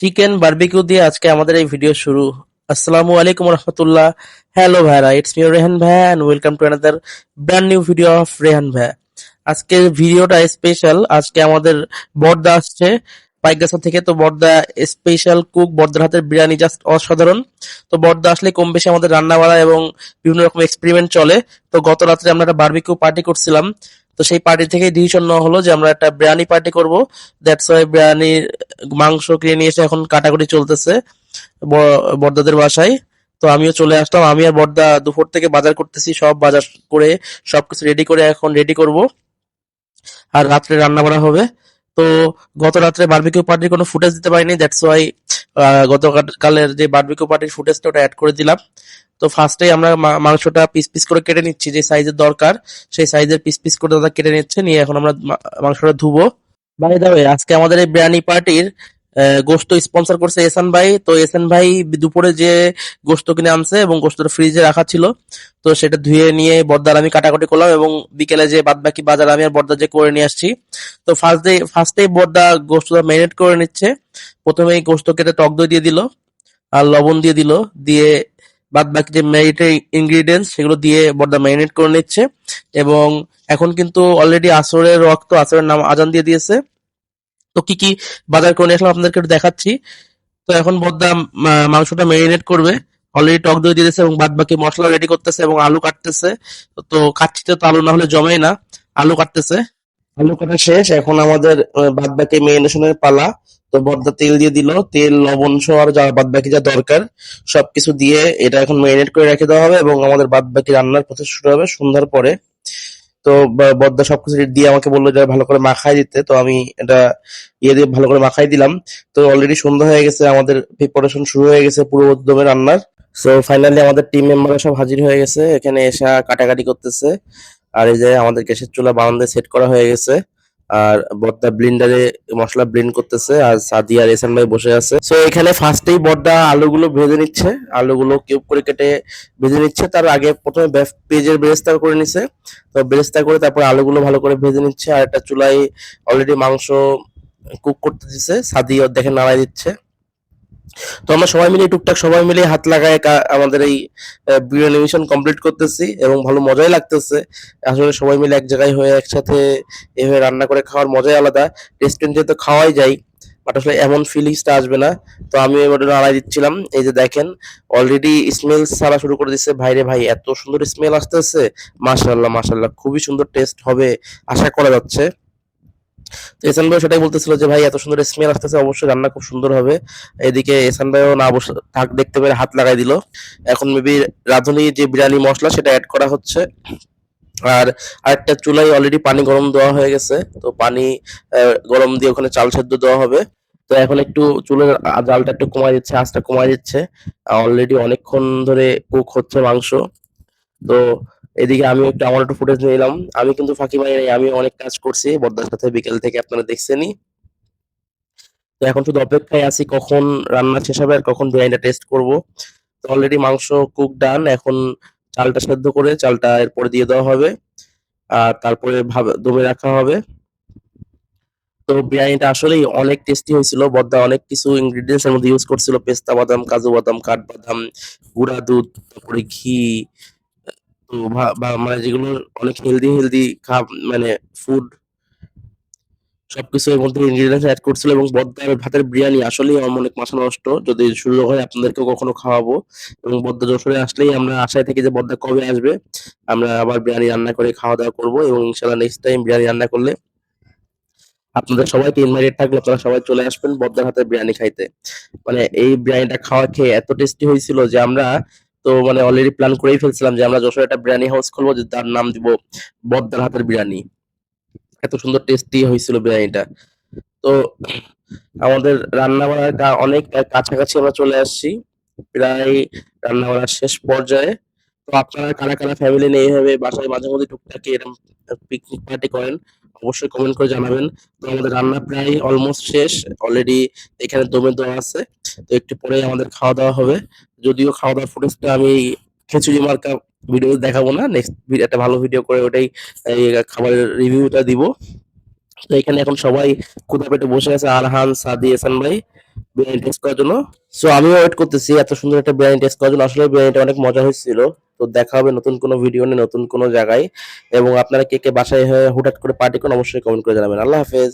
Chicken barbecue দিয়ে আজকে আমাদের এই ভিডিও শুরু। আসসালামু আলাইকুম রহমতুল্লাহ। হ্যালো ভাইরা, it's me Rehan bhai and welcome to another brand new video of Rehan bhai. আজকের ভিডিওটা স্পেশাল আজকে আমাদের বর্দা আসছে। পাইগাছা থেকে তো বর্দা স্পেশাল কুক বর্দার হাতের বিরিয়ানি জাস্ট অসাধারণ। তো বর্দা আসলে কম বেশি আমাদের রান্না বাড়া এবং বিভিন্ন রকম এক্সপেরিমেন্ট চলে। তো গত রাত্রে আমরা একটা বার্বিকিউ পার্টি করছিলাম। তো সেই পার্টি থেকে ডিসিশন নেওয়া হলো যে আমরা একটা বিরিয়ানি পার্টি করব। দ্যাটস ওয়াই বিরিয়ানির মাংস কিনে নিয়ে এসে এখন কাটাকুটি চলতেছে বর্দাদের বাসায়। তো আমিও চলে আসলাম। আমি আর বর্দা দুপুর থেকে বাজার করতেছি, সব বাজার করে সবকিছু রেডি করে এখন রেডি করব। আর রাত্রে রান্না বাড়া হবে। তো গত রাত্রে বারবিকিউ পার্টির কোনো ফুটেজ দিতে পারিনি। দ্যাটস ওয়াই গতকালের যে বারবিকিউ পার্টির ফুটেজটা ওটা অ্যাড করে দিলাম। তো ফার্স্টেই আমরা মাংসটা পিস পিস করে কেটে নিচ্ছি, যে সাইজের দরকার, সেই সাইজের পিস পিস করে দাদা কেটে নিচ্ছে, নিয়ে এখন আমরা মাংসটা ধুবো। বাই দা আজকে আমাদের এই বিরিয়ানি পার্টির গোস্ত স্পন্সর করছে এসান ভাই। তো এসান ভাই দুপুরে যে গোস্ত কিনে আনছে এবং গোস্তটা ফ্রিজে রাখা ছিল, তো সেটা ধুয়ে নিয়ে বর্দার আমি কাটাকুটি করলাম এবং বিকেলে যে বাদ বাকি বাজার আমি আর বর্দা যে করে নিয়ে আসছি। তো ফার্স্ট ডে ফার্স্টেই বর্দা গোস্তটা ম্যারিনেট করে নিচ্ছে। প্রথমেই গোস্ত কেটে টক দই দিয়ে দিল আর লবণ দিয়ে দিল। দিয়ে বাদ বাকি যে ম্যারিনেটেড ইনগ্রিডিয়েন্টস সেগুলো দিয়ে বর্দা ম্যারিনেট করে নিচ্ছে। এবং এখন কিন্তু অলরেডি আসরের রক্ত, আসরের নাম আজান দিয়ে দিয়েছে। তো কি কি বাজার করে আসলাম আপনাদেরকে একটু দেখাচ্ছি। তো এখন বদ্দা মাংসটা ম্যারিনেট করবে। অলরেডি টক দই দিয়ে দিয়েছে এবং বাদ বাকি মশলা রেডি করতেছে এবং আলু কাটতেছে। তো কাচ্ছিতে তো আলু না হলে জমেই না, আলু কাটতেছে। আলু কাটা শেষ, এখন আমাদের বাদ বাকি মেরিনেশনের পালা। তো বর্দা তেল দিয়ে দিল, তেল, লবণ সহ আর যা বাদ বাকি যা দরকার, সবকিছু দিয়ে এটা এখন ম্যারিনেট করে রেখে দেওয়া হবে এবং আমাদের বাদ বাকি রান্নার প্রসেস শুরু হবে সন্ধ্যার পরে। তো বদ্দা সবকিছু দিয়ে আমাকে বলল যে ভালো করে মাখাই দিতে। তো আমি এটা ইয়ে দিয়ে ভালো করে মাখাই দিলাম। তো অলরেডি সন্ধ্যা হয়ে গেছে, আমাদের প্রিপারেশন শুরু হয়ে গেছে পুরো উদ্যমে রান্নার। সো ফাইনালি আমাদের টিম মেম্বাররা সব হাজির হয়ে গেছে। এখানে এসে কাটাকাটি করতেছে। আর এই যে আমাদের গ্যাসের চুলা বারান্দায় সেট করা হয়ে গেছে। আর বর্দা ব্লিন্ডারে মশলা ব্লিন্ড করতেছে আর সাদি আর এসান ভাই বসে আছে। সো এখানে ফার্স্টেই বর্দা আলুগুলো ভেজে নিচ্ছে। আলুগুলো কিউব করে কেটে ভেজে নিচ্ছে। তার আগে প্রথমে পেঁয়াজের বেরেস্তা করে নিছে। তো বেরেস্তা করে তারপর আলুগুলো ভালো করে ভেজে নিচ্ছে। আর একটা চুলায় অলরেডি মাংস কুক করতে দিচ্ছে সাদি দেখে নাড়াই দিচ্ছে। তো আমরা সবাই মিলে, টুকটাক সবাই মিলে হাত লাগায় আমাদের এই বিরিয়ানি মিশন কমপ্লিট করতেছি এবং ভালো মজাই লাগতেছে। আসলে সবাই মিলে এক জায়গায় হয়ে একসাথে এভাবে রান্না করে খাওয়ার মজাই আলাদা। রেস্টুরেন্টে তো খাওয়াই যায় বাট আসলে এমন ফিলিংসটা আসবে না। তো আমি এবার আড়াই দিচ্ছিলাম। এই যে দেখেন অলরেডি স্মেল ছাড়া শুরু করে দিচ্ছে ভাইরে ভাই, এত সুন্দর স্মেল আসতেছে। মাশাল্লাহ মাশাল্লাহ খুবই সুন্দর টেস্ট হবে, আশা করা যাচ্ছে। তো এসান ভাই সেটাই বলতেছিল যে, ভাই, এত সুন্দর স্মেল আসতেছে, অবশ্যই রান্না খুব সুন্দর হবে। এদিকে এসান ভাইও না বসে থাক, দেখতে পেরে হাত লাগাই দিল। এখন মেবি রাঁধুনি যে বিরিয়ানি মশলা, সেটা অ্যাড করা হচ্ছে। আর আরেকটা চুলায় অলরেডি পানি গরম দেওয়া হয়ে গেছে। তো পানি গরম দিয়ে ওখানে চাল সেদ্ধ দেওয়া হবে। তো এখন একটু চুলের জালটা একটু কমাই দিচ্ছে, আঁচটা কমাই দিচ্ছে। অলরেডি অনেকক্ষণ ধরে কুক হচ্ছে মাংস। তো এদিকে আমি একটু আমার একটু ফুটেজ নিয়ে এলাম। আমি কিন্তু ফাঁকি মারি নাই, আমি অনেক কাজ করছি। বর্দার সাথে বিকেল থেকে আপনারা দেখছেনই। তো এখন শুধু অপেক্ষায় আছি কখন রান্না শেষ হবে আর কখন বিরিয়ানিটা টেস্ট করব। তো অলরেডি মাংস কুক ডান এখন চালটা সেদ্ধ করে চালটা এরপরে দিয়ে দেওয়া হবে। আর তারপরে ভাবে, দমে রাখা হবে। তো বিরিয়ানিটা আসলেই অনেক টেস্টি হয়েছিল। বদ্দা অনেক কিছু ইনগ্রিডিয়েন্টস এর মধ্যে ইউজ করছিল। পেস্তা বাদাম, কাজু বাদাম কাঠবাদাম গুঁড়া দুধ, তারপরে ঘি তো মানে যেগুলো অনেক হেলদি হেলদি খাব মানে ফুড সবকিছু এর মধ্যে ইনগ্রিডিয়েন্টস অ্যাড করছিল এবং বদ্দার ভাতের বিরিয়ানি আসলেই আমার অনেক মাথা নষ্ট। যদি সুযোগ হয় আপনাদেরকে কখনো খাওয়াবো এবং বদ্দা যশোরে আসলেই আমরা আশায় থাকি যে বদ্দা কবে আসবে। আমরা আবার বিরিয়ানি রান্না করে খাওয়া দাওয়া করব এবং ইনশাল্লাহ নেক্সট টাইম বিরিয়ানি রান্না করলে আপনাদের সবাইকে ইনভাইটেড থাকলে আপনারা সবাই চলে আসবেন বদ্দার হাতের বিরিয়ানি খাইতে। মানে এই বিরিয়ানিটা খাওয়া খেয়ে এত টেস্টি হয়েছিল যে আমরা তো মানে অলরেডি প্ল্যান করেই ফেলছিলাম যে আমরা যশোর একটা বিরিয়ানি হাউস খুলবো, যে তার নাম দিব বদ্দার হাতের বিরিয়ানি। এত সুন্দর টেস্টি হয়েছিল বিরিয়ানিটা। তো আমাদের রান্না বান্নার অনেক কাছাকাছি আমরা চলে আসছি। প্রায় রান্না বান্নার শেষ পর্যায়ে তো আপনারা কারা কারা ফ্যামিলি নিয়ে এইভাবে বাসায় মাঝে মধ্যে টুকটাক এরকম পিকনিক পার্টি করেন, অবশ্যই কমেন্ট করে জানাবেন। তো আমাদের রান্না প্রায় অলমোস্ট শেষ অলরেডি এখানে দমে দেওয়া আছে। তো একটু পরে আমাদের খাওয়া দাওয়া হবে। যদিও খাওয়া দাওয়ার ফুটেজটা আমি খিচুড়ি মার্কা ভিডিও দেখাবো না নেক্সট একটা ভালো ভিডিও করে ওটাই খাবারের রিভিউটা দিব। তো এখানে এখন সবাই ক্ষুধা পেটে বসে আছে, আরহান, সাদি, এসান ভাই, বিরিয়ানি টেস্ট করার জন্য। সো আমিও ওয়েট করতেছি, এত সুন্দর একটা বিরিয়ানি টেস্ট করার জন্য। আসলে বিরিয়ানিটা অনেক মজা হয়েছিল। তো দেখা হবে নতুন কোনো ভিডিও নিয়ে, নতুন কোনো জায়গায়। এবং আপনারা কে কে বাসায় হয়ে হুটহাট করে পার্টি করেন, অবশ্যই কমেন্ট করে জানাবেন। আল্লাহ হাফেজ।